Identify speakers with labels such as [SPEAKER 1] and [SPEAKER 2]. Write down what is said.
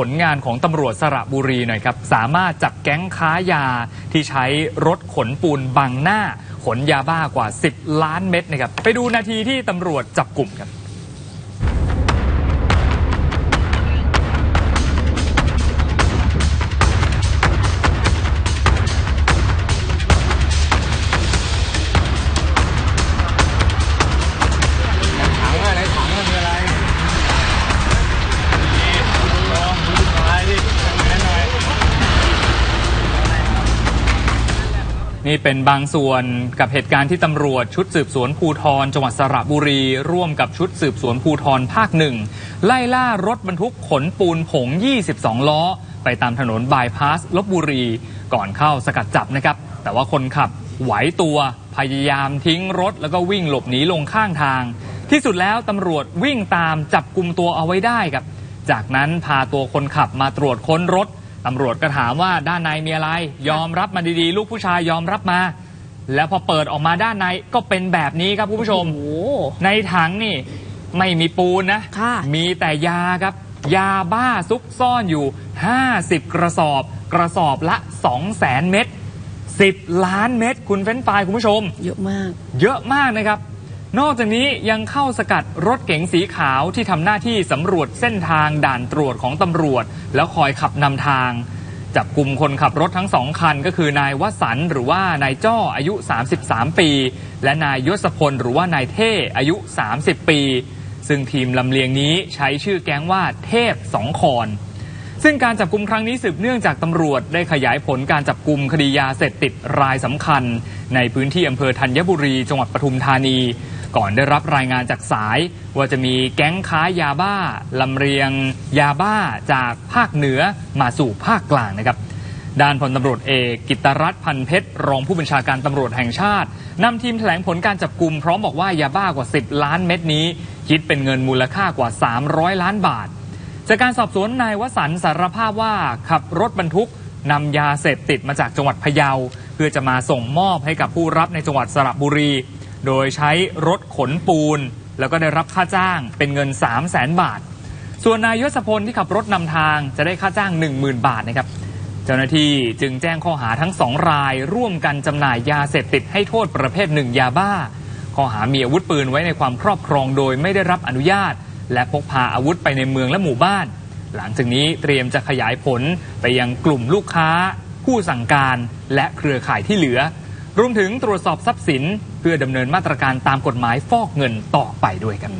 [SPEAKER 1] ผลงานของตำรวจสระบุรีหน่อยครับ สามารถจับแก๊งค้ายาที่ใช้รถขนปูนบังหน้า ขนยาบ้ากว่า 10 ล้านเม็ดนะครับ ไปดูนาทีที่ตำรวจจับกลุ่มครับ
[SPEAKER 2] นี่
[SPEAKER 1] เป็นบางส่วนกับเหตุการณ์ที่ตำรวจชุดสืบสวนภูทรจังหวัดสระบุรี ร่วมกับชุดสืบสวนภูทรภาคหนึ่งไล่ล่ารถบรรทุกขนปูนผง 22 ล้อ ไปตามถนนบายพาสลบบุรี ก่อนเข้าสกัดจับนะครับ แต่ว่าคนขับไหวตัวพยายามทิ้งรถแล้วก็วิ่งหลบหนีลงข้างทาง ที่สุดแล้วตำรวจวิ่งตามจับกลุ่มตัวเอาไว้ได้ครับ จากนั้นพาตัวคนขับมาตรวจค้นรถ ตำรวจก็ถามว่าด้านในมีอะไร ยอมรับมาดีๆ ลูกผู้ชายยอมรับมา แล้วพอเปิดออกมาด้านในก็เป็นแบบนี้ครับคุณผู้ชม
[SPEAKER 3] โอ้โห
[SPEAKER 1] ในถังนี่ไม่มีปูนนะ
[SPEAKER 3] ค่ะ
[SPEAKER 1] มีแต่ยาครับ ยาบ้าซุกซ่อนอยู่ 50 กระสอบ กระสอบละ 2 0 0แสนเม็ด10 ล้านเม็ดคุณเฟ้นไฟรายคุณผู้ชม
[SPEAKER 3] เยอะมาก
[SPEAKER 1] เยอะมากนะครับ นอกจากนี้ยังเข้าสกัดรถเก๋งสีขาวที่ทำหน้าที่สำรวจเส้นทางด่านตรวจของตำรวจ แล้วคอยขับนำทาง จับกลุ่มคนขับรถทั้งสองคันก็คือ นายวสันต์หรือว่านายจ้ออายุ 33 ปี และนายยศพลหรือว่านายเท่อายุ 30 ปี ซึ่งทีมลำเลียงนี้ใช้ชื่อแก๊งว่าเทพสองคอนซึ่งการจับกลุ่มครั้งนี้สืบเนื่องจากตำรวจได้ขยายผลการจับกลุ่มคดียาเสพติดรายสำคัญ ในพื้นที่อำเภอธัญบุรีจังหวัดปทุมธานี ก่อนได้รับรายงานจากสาย ว่าจะมีแก๊งค้ายาบ้าลำเรียง ยาบ้าจากภาคเหนือมาสู่ภาคกลางนะครับ ด้านพลตำรวจเอกกิตรัฐพันเพชรรองผู้บัญชาการตำรวจแห่งชาตินำทีมแถลงผลการจับกลุ่มพร้อมบอกว่ายาบ้ากว่า 10 ล้านเม็ดนี้ คิดเป็นเงินมูลค่ากว่า 300 ล้านบาท จากการสอบสวนนายวสันต์สารภาพว่าขับรถบรรทุกนำยาเสพติดมาจากจังหวัดพะเยา เพื่อจะมาส่งมอบให้กับผู้รับในจังหวัดสระบุรี โดยใช้รถขนปูน แล้วก็ได้รับค่าจ้างเป็นเงิน 3 0 0แสนบาท ส่วนนายยศพลที่ขับรถนำทางจะได้ค่าจ้าง 10,000 บาทนะครับเจ้าหน้าที่จึงแจ้งข้อหาทั้งสองราย ร่วมกันจำหน่ายยาเสพติดให้โทษประเภทหนึ่งยาบ้า ข้อหามีอาวุธปืนไว้ในความครอบครองโดยไม่ได้รับอนุญาต และพกพาอาวุธไปในเมืองและหมู่บ้าน หลังจากนี้เตรียมจะขยายผลไปยังกลุ่มลูกค้า ผู้สั่งการและเครือข่ายที่เหลือ รวมถึงตรวจสอบทรัพย์สิน พื่อดำเนินมาตรการตามกฎหมายฟอกเงินต่อไปด้วยครับ